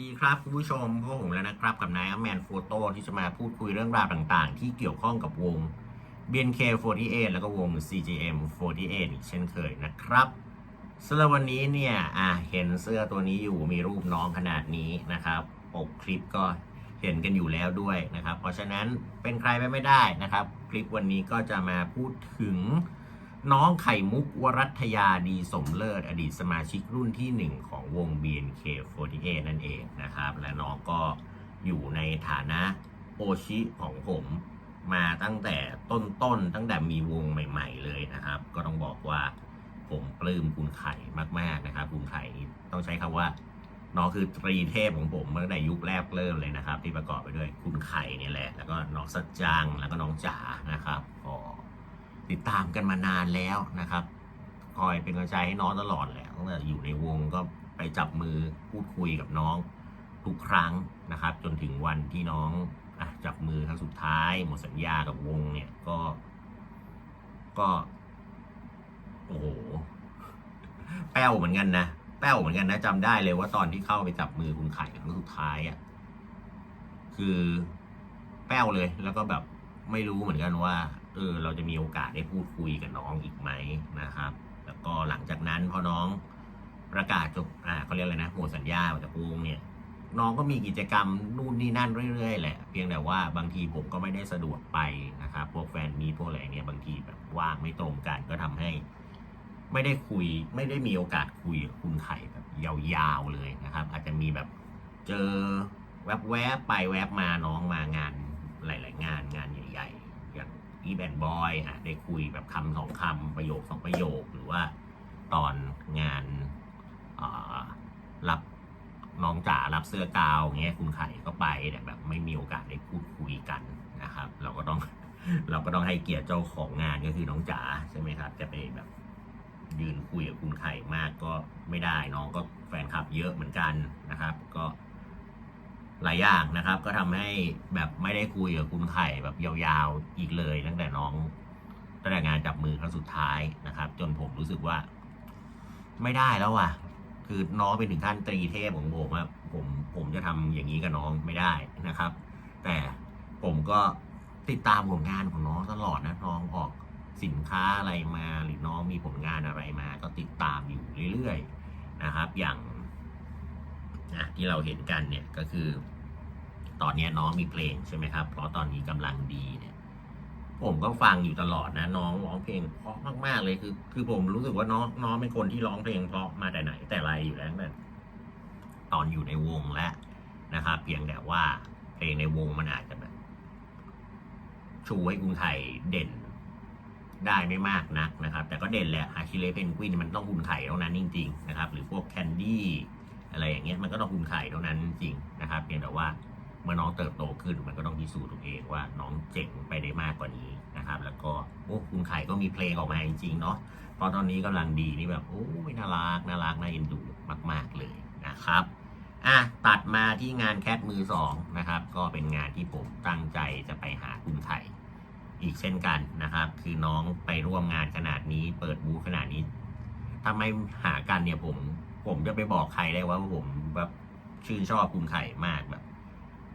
ดีครับคุณผู้ชมพวกผมแล้วนะครับ กับนายแมนโฟโต้ที่จะมาพูดคุยเรื่องราวต่างๆ ที่เกี่ยวข้องกับวง BNK48 แล้วก็วง CGM48 อีกเช่นเคยนะครับสำหรับวันนี้เนี่ยอะเห็นเสื้อตัวนี้อยู่มีรูปน้องขนาดนี้นะครับปกคลิปก็เห็นกันอยู่แล้วด้วยนะครับ เพราะฉะนั้นเป็นใครไปไม่ได้นะครับ คลิปวันนี้ก็จะมาพูดถึง น้องไข่มุกวรัตยาดีสมเลิศอดีตสมาชิกรุ่นที่ 1 ของวง BNK48 นั่นเองนะครับ และน้องก็อยู่ในฐานะโอชิของผมมาตั้งแต่ต้นๆตั้งแต่มีวงใหม่ ๆ เลยนะครับ ก็ต้องบอกว่าผมปลื้มคุณไข่มากๆนะครับคุณไข่ต้องใช้คำว่าน้องคือตรีเทพของผมตั้งแต่ยุคแรกเริ่มเลยนะครับ ที่ประกอบไปด้วยคุณไข่นี่แหละ แล้วก็น้องสัจจังแล้วก็น้องจ๋า ติดตามกันมานานแล้วนะครับ คอยเป็นกำลังใจให้น้องตลอดแหละตั้งแต่อยู่ในวงก็ไปจับมือพูดคุยกับน้องทุกครั้งนะครับ จนถึงวันที่น้องอจับมือครั้งสุดท้ายหมดสัญญากับวงเนี่ยก็ ก็โอ้โหแป้วเหมือนกันนะแป้วเหมือนกันนะจำได้เลยว่าตอนที่เข้าไปจับมือคุณไข่ครั้งสุดท้ายอะ่ะคือแป้วเลยแล้วก็แบบไม่รู้เหมือนกันว่า เออเราจะมีโอกาสได้พูดคุยกับน้องอีกไหมนะครับ แล้วก็หลังจากนั้นพอน้องประกาศจบอ่าเขาเรียกอะไรนะหมดสัญญาจากวงเนี่ย น้องก็มีกิจกรรมนู่นนี่นั่นเรื่อยๆแหละ เพียงแต่ว่าบางทีผมก็ไม่ได้สะดวกไปนะครับพวกแฟนมีพวกอะไรเนี่ยบางทีแบบว่างไม่ตรงกันก็ทำให้ ไม่ได้คุย ไม่ได้มีโอกาสคุยกับคุณไข่แบบยาวๆเลยนะครับ อาจจะมีแบบเจอแวบๆไปแวบมาน้องมางานหลาย ๆ งานงานใหญ่ๆ อีแบนบอยฮะได้คุยแบบคำสองคำประโยคสองประโยคหรือว่าตอนงานรับน้องจ๋ารับเสื้อกาวเงี้ยคุณไข่ก็ไปแต่แบบไม่มีโอกาสได้พูดคุยกันนะครับ เราก็ต้องเราก็ต้องให้เกียรติเจ้าของงานก็คือน้องจ๋าใช่ไหมครับ จะไปแบบยืนคุยกับคุณไข่มากก็ไม่ได้น้องก็แฟนคลับเยอะเหมือนกันนะครับ ก็ หลายอย่างนะครับ ก็ทำให้แบบไม่ได้คุยกับคุณไข่แบบยาวๆอีกเลย ตั้งแต่น้องตั้งแต่งานจับมือครั้งสุดท้ายนะครับ จนผมรู้สึกว่า ไม่ได้แล้วว่ะ คือน้องเป็นถึงขั้นตรีเทพของผมอะผมผมจะทำอย่างนี้กับน้องไม่ได้นะครับ แต่ผมก็ติดตามผลงานของน้องตลอดนะน้องออกสินค้าอะไรมาหรือน้องมีผลงานอะไรมา ก็ติดตามอยู่เรื่อยๆนะครับ อย่าง นะที่เราเห็นกันเนี่ยก็คือ ตอนนี้น้องมีเพลงใช่ไหมครับ เพราะตอนนี้กำลังดีเนี่ย ผมก็ฟังอยู่ตลอดนะน้องร้องเพลงเพราะมากๆเลยคือ คือผมรู้สึกว่าน้องน้องเป็นคนที่ร้องเพลงเพราะมาแต่ไหนแต่ไรอยู่แล้วแบบตอนอยู่ในวงแล้วนะครับ เพียงแต่ว่าเพลงในวงมันอาจจะแบบชูให้คุณไข่เด่นได้ไม่มากนักนะครับ แต่ก็เด่นแหละอาคิเลเพนกวินมันต้องคุณไข่เท่านั้นจริง ๆ นะครับ หรือพวกแคนดี้ อะไรอย่างเงี้ยมันก็ต้องคุณไข่เท่านั้นจริงนะครับเพียงแต่ว่าเมื่อน้องเติบโตขึ้นมันก็ต้องพิสูจน์ตัวเองว่าน้องเจ๋งไปได้มากกว่านี้นะครับ แล้วก็โอ้คุณไข่ก็มีเพลงออกมาจริงๆเนาะเพราะตอนนี้กำลังดีนี่แบบโอ้ยน่ารักน่ารักน่าเอ็นดูมาก ๆเลยนะครับอะตัดมาที่งานแคทมือสองนะครับ ก็เป็นงานที่ผมตั้งใจจะไปหาคุณไข่อีกเช่นกันนะครับ คือน้องไปร่วมงานขนาดนี้ เปิดบูธขนาดนี้ถ้าไม่หากันเนี่ยผม ผมจะไปบอกใครได้ว่าผมแบบชื่นชอบคุณไข่มากแบบ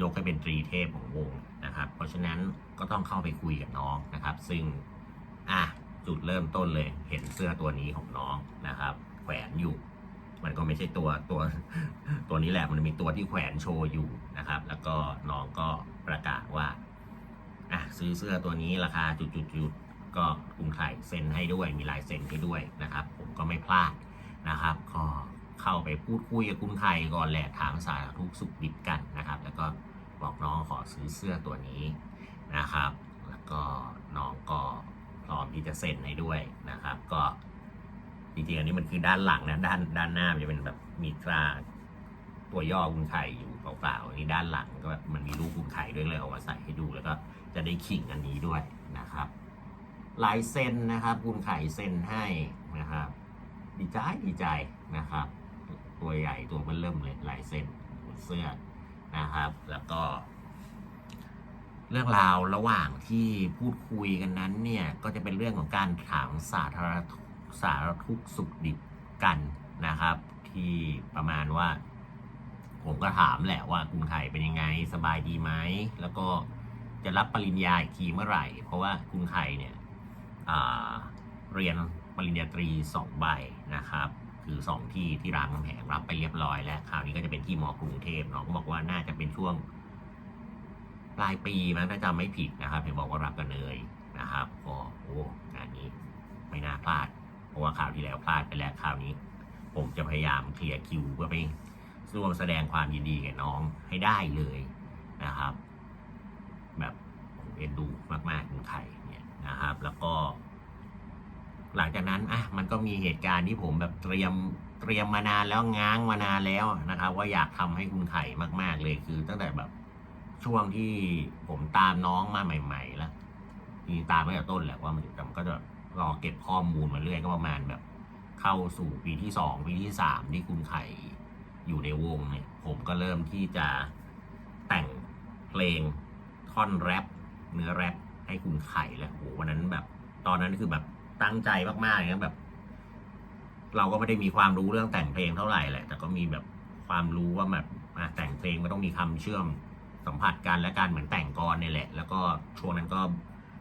ยกให้เป็นตรีเทพของวงนะครับ เพราะฉะนั้นก็ต้องเข้าไปคุยกับน้องนะครับ ซึ่งอะจุดเริ่มต้นเลยเห็นเสื้อตัวนี้ของน้องนะครับ แขวนอยู่ มันก็ไม่ใช่ตัวตัวตัวนี้แหละมันมีตัวที่แขวนโชว์อยู่นะครับ แล้วก็น้องก็ประกาศว่าอะซื้อเสื้อตัวนี้ราคาจุดๆก็คุณไข่เซ็นให้ด้วยมีลายเซ็นให้ด้วยนะครับ ผมก็ไม่พลาด นะครับ ก็เข้าไปพูดคุยกับคุณไข่ก่อนแหละถามสารทุกสุขดิบกันนะครับ แล้วก็บอกน้องขอซื้อเสื้อตัวนี้นะครับ แล้วก็น้องก็พร้อมที่จะเซ็นให้ด้วยนะครับ ก็จริงๆอันนี้มันคือด้านหลังนะด้านด้านหน้ามันจะเป็นแบบมีตราตัวย่อคุณไข่อยู่เปล่าๆอันนี้ด้านหลังก็แบบมันมีรูปคุณไข่ด้วยเลยเอามาใส่ให้ดูแล้วก็จะได้ขิงอันนี้ด้วยนะครับลายเซ็นนะครับคุณไข่เซ็นให้นะครับ ดีใจดีใจนะครับ ตัวใหญ่ตัวมันเริ่มเลยลายเซ็นเสื้อนะครับ แล้วก็ เรื่องราวระหว่างที่พูดคุยกันนั้นเนี่ย ก็จะเป็นเรื่องของการถามสาธารณสารทุกสุขดิบกันนะครับ ที่ประมาณว่า ผมก็ถามแหละว่าคุณไข่เป็นยังไงสบายดีไหมแล้วก็จะรับปริญญาอีกทีเมื่อไหร่ เพราะว่าคุณไข่เนี่ยเรียน ปริญญาตรีสองใบนะครับ คือสองที่ที่รามคำแหงรับไปเรียบร้อยแล้วคราวนี้ก็จะเป็นที่มอกรุงเทพเน้องบอกว่าน่าจะเป็นช่วงปลายปีมั้งถ้าจำไม่ผิดนะครับเห็นบอกว่ารับกันเลยนะครับก็โอ้งานนี้ไม่น่าพลาด เพราะว่าข่าวที่แล้วพลาดไปแล้วคราวนี้ ผมจะพยายามเคลียร์คิวเพื่อไปร่วมแสดงความยินดีกับน้องให้ได้เลยนะครับ แบบเอ็นดูมากๆคุณไข่เนี่ยนะครับ แล้วก็ หลังจากนั้นอะมันก็มีเหตุการณ์ที่ผมแบบเตรียมเตรียมมานานแล้วง้างมานานแล้วนะครับ ว่าอยากทำให้คุณไข่มาก ๆ เลยคือตั้งแต่แบบช่วงที่ผมตามน้องมาใหม่ ๆ แล้วมีตามมาจากต้นแหละว่ามันแต่มันก็จะรอเก็บข้อมูลมาเรื่อยก็ประมาณแบบ เข้าสู่ปีที่สองปีที่สามที่คุณไข่อยู่ในวงเนี่ยผมก็เริ่มที่จะแต่งเพลงท่อนแรปเนื้อแรปให้คุณไข่แล้วโหวันนั้นแบบ ตอนนั้นคือแบบ ตั้งใจมากๆเลยนะแบบ เราก็ไม่ได้มีความรู้เรื่องแต่งเพลงเท่าไหร่แหละ แต่ก็มีแบบความรู้ว่าแบบแต่งเพลงมันต้องมีคำเชื่อมสัมผัสกันและการเหมือนแต่งกรนี่แหละ แล้วก็ช่วงนั้นก็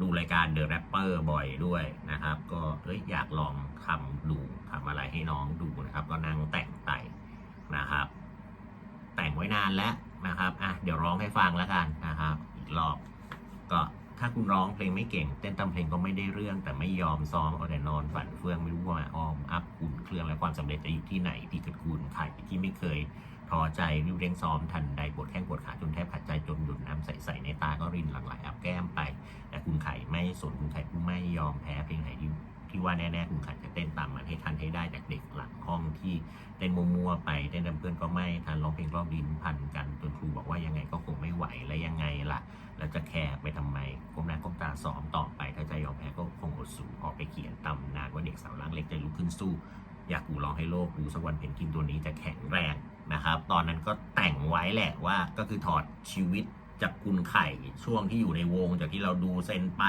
ดูรายการ The Rapper บ่อยด้วยนะครับ ก็เอ้ยอยากลองทำดูทำอะไรให้น้องดูนะครับ ก็นั่งแต่งไปนะครับ แต่งไว้นานแล้วนะครับอะเดี๋ยวร้องให้ฟังแล้วกันนะครับ อีกรอบก็ ถ้าคุณร้องเพลงไม่เก่ง เต้นตามเพลงก็ไม่ได้เรื่องแต่ไม่ยอมซ้อมเอาแต่นอนฝันเฟื่องไม่รู้ว่าอ้อมอัพคุณเครื่องและความสำเร็จจะอยู่ที่ไหนที่กระกูลไข่ที่ไม่เคยท้อใจริ้วเร่งซ้อมทันใดปวดแข้งปวดขาจนแทบขาดใจจนหยุดน้ำใสๆในตาก็รินหลั่งไหลอับแก้มไป แต่คุณไข่ไม่สนคุณไข่ผู้ไม่ยอมแพ้เพลง ที่ว่าแน่ๆ คุณไข่จะเต้นตามมันให้ทันให้ได้จากเด็กหลังห้องที่เต้นมัวๆไปเต้นตาเพื่อนก็ไม่ทันร้องเพลงรอบดินพันกันจนครูบอกว่ายังไงก็คงไม่ไหวและยังไงล่ะแล้วจะแคร์ไปทำไมก้มหน้าก้มตาซ้อมต่อไปถ้าใจยอมแพ้ก็คงอดสูออกไปเขียนตำนานว่าเด็กสาวร่างเล็กจะลุกขึ้นสู้อยากกูร้องให้โลกรู้สักวันเพนกินตัวนี้จะแข็งแรงนะครับ ตอนนั้นก็แต่งไว้แหละว่าก็คือถอดชีวิตจากคุณไข่ช่วงที่อยู่ในวงจากที่เราดูเซนไป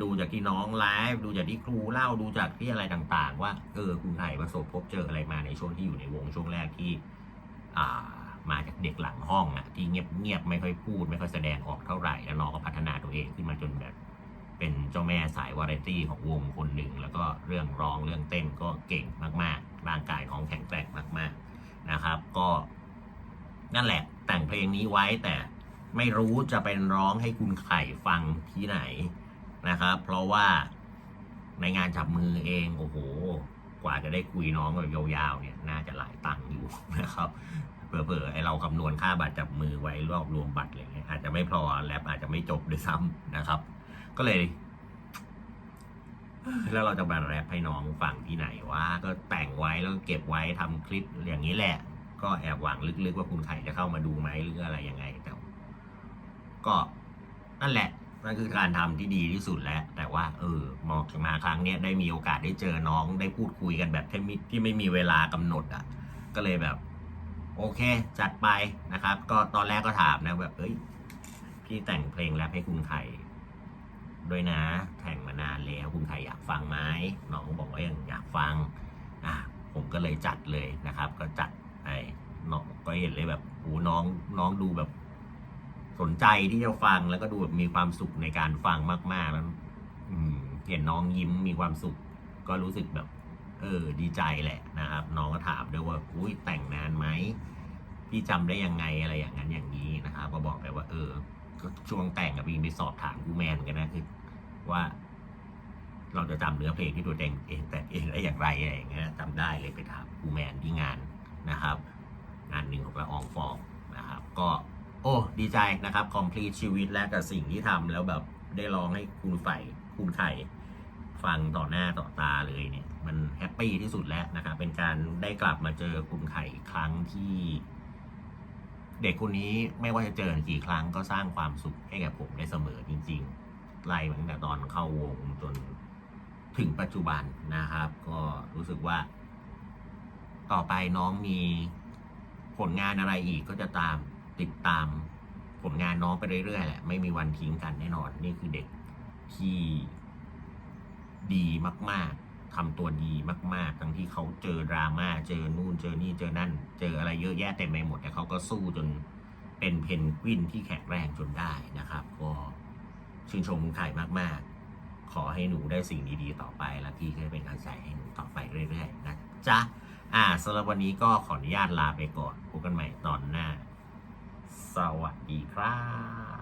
ดูจากที่น้องไลฟ์ดูจากที่ครูเล่าดูจากที่อะไรต่างๆ ว่าเออคุณไข่ประสบพบเจออะไรมาในช่วงที่อยู่ในวงช่วงแรกที่ อ่ามาจากเด็กหลังห้องอะที่เงียบเงียบๆไม่ค่อยพูด ไม่ค่อยแสดงออกเท่าไหร่แล้วน้องก็พัฒนาตัวเองขึ้นมาจนแบบ เป็นเจ้าแม่สายวาไรตี้ของวงคนหนึ่ง แล้วก็เรื่องร้องเรื่องเต้นก็เก่งมากๆ ร่างกายของแข็งแกร่งมาก ๆนะครับ ก็ นั่นแหละ แต่งเพลงนี้ไว้แต่ไม่รู้จะเป็นร้องให้คุณไข่ฟังที่ไหน นะครับ เพราะว่าในงานจับมือเองโอ้โห กว่าจะได้คุยน้องแบบยาวๆเนี่ยน่าจะหลายตังค์อยู่นะครับเผลอๆไอเราคำนวณค่าบัตรจับมือไว้รอบรวมบัตรอะไรเงี้ยอาจจะไม่พอแลบอาจจะไม่จบด้วยซ้ำนะครับ ก็เลย แล้วเราจะมาแรปให้น้องฟังที่ไหนวะก็แต่งไว้แล้วก็เก็บไว้ทำคลิปอย่างนี้แหละ ก็แอบหวังลึกๆว่าคุณไข่จะเข้ามาดูไหมหรืออะไรยังไงแต่ก็นั่นแหละ นั่นคือการทำที่ดีที่สุดแล้ว แต่ว่า เออมอกมาครั้งเนี้ยได้มีโอกาสได้เจอน้องได้พูดคุยกันแบบที่ไม่ที่ไม่มีเวลากำหนดอะ ก็เลยแบบ โอเค จัดไปนะครับ ก็ตอนแรกก็ถามนะแบบเอ้ยพี่แต่งเพลงแรปให้คุณไข่ด้วยนะแต่งมานานแล้วคุณไข่อยากฟังไหมน้องบอกว่ายังอยากฟังอะผมก็เลยจัดเลยนะครับ ก็จัดไอ้น้องก็เห็นเลยแบบโอ้น้องน้องดูแบบ สนใจที่จะฟังแล้วก็ดูแบบมีความสุขในการฟังมาก ๆ แล้วเห็นน้องยิ้มมีความสุข ก็รู้สึกแบบ เออ ดีใจแหละนะครับ น้องก็ถามด้วยว่าอุ้ยแต่งนานไหมพี่จำได้ยังไงอะไรอย่างนั้นอย่างนี้นะครับ ก็บอกไปว่า เออ ก็ช่วงแต่งกับพี่ไปสอบถามกูแมนกันนะคือว่า เราจะจำเนื้อเพลงที่ตัวเองเองแต่งเองได้อย่างไรอะไรอย่างเงี้ยจำได้เลยไปถามกูแมนที่งานนะครับ งานหนึ่งของละอองฟองนะครับ ก็ โอ้ดีใจนะครับคอมพลีทชีวิตและกับสิ่งที่ทำแล้วแบบได้ร้องให้คุณไฝ่คุณไข่ฟังต่อหน้าต่อตาเลยเนี่ย มันแฮปปี้ที่สุดแล้วนะครับ เป็นการได้กลับมาเจอคุณไข่อีกครั้งที่ เด็กคนนี้ไม่ว่าจะเจอกี่ครั้งก็สร้างความสุขให้กับผมได้เสมอจริงๆไล่มาตั้งแต่ตอนเข้าวงจนถึงปัจจุบันนะครับ ก็รู้สึกว่า ต่อไปน้องมีผลงานอะไรอีกก็จะตาม ติดตามผลงานน้องไปเรื่อยๆแหละไม่มีวันทิ้งกันแน่นอน นี่คือเด็กที่ดีมาก ๆทำตัวดีมาก ๆ ทั้งที่เขาเจอดราม่าเจอนู่นเจอนี่เจอนั่น เจออะไรเยอะแยะเต็มไปหมดแต่เขาก็สู้จนเป็นเพนกวินที่แข็งแรงจนได้นะครับ ก็ชื่นชมคุณไข่มาก ๆ ขอให้หนูได้สิ่งดีๆ ต่อไป และพี่ก็เป็นกำลังใจให้หนูต่อไปเรื่อย ๆ นะจ๊ะอ่าสำหรับวันนี้ก็ขออนุญาตลาไปก่อนพบกันใหม่ตอนหน้า สวัสดีครับ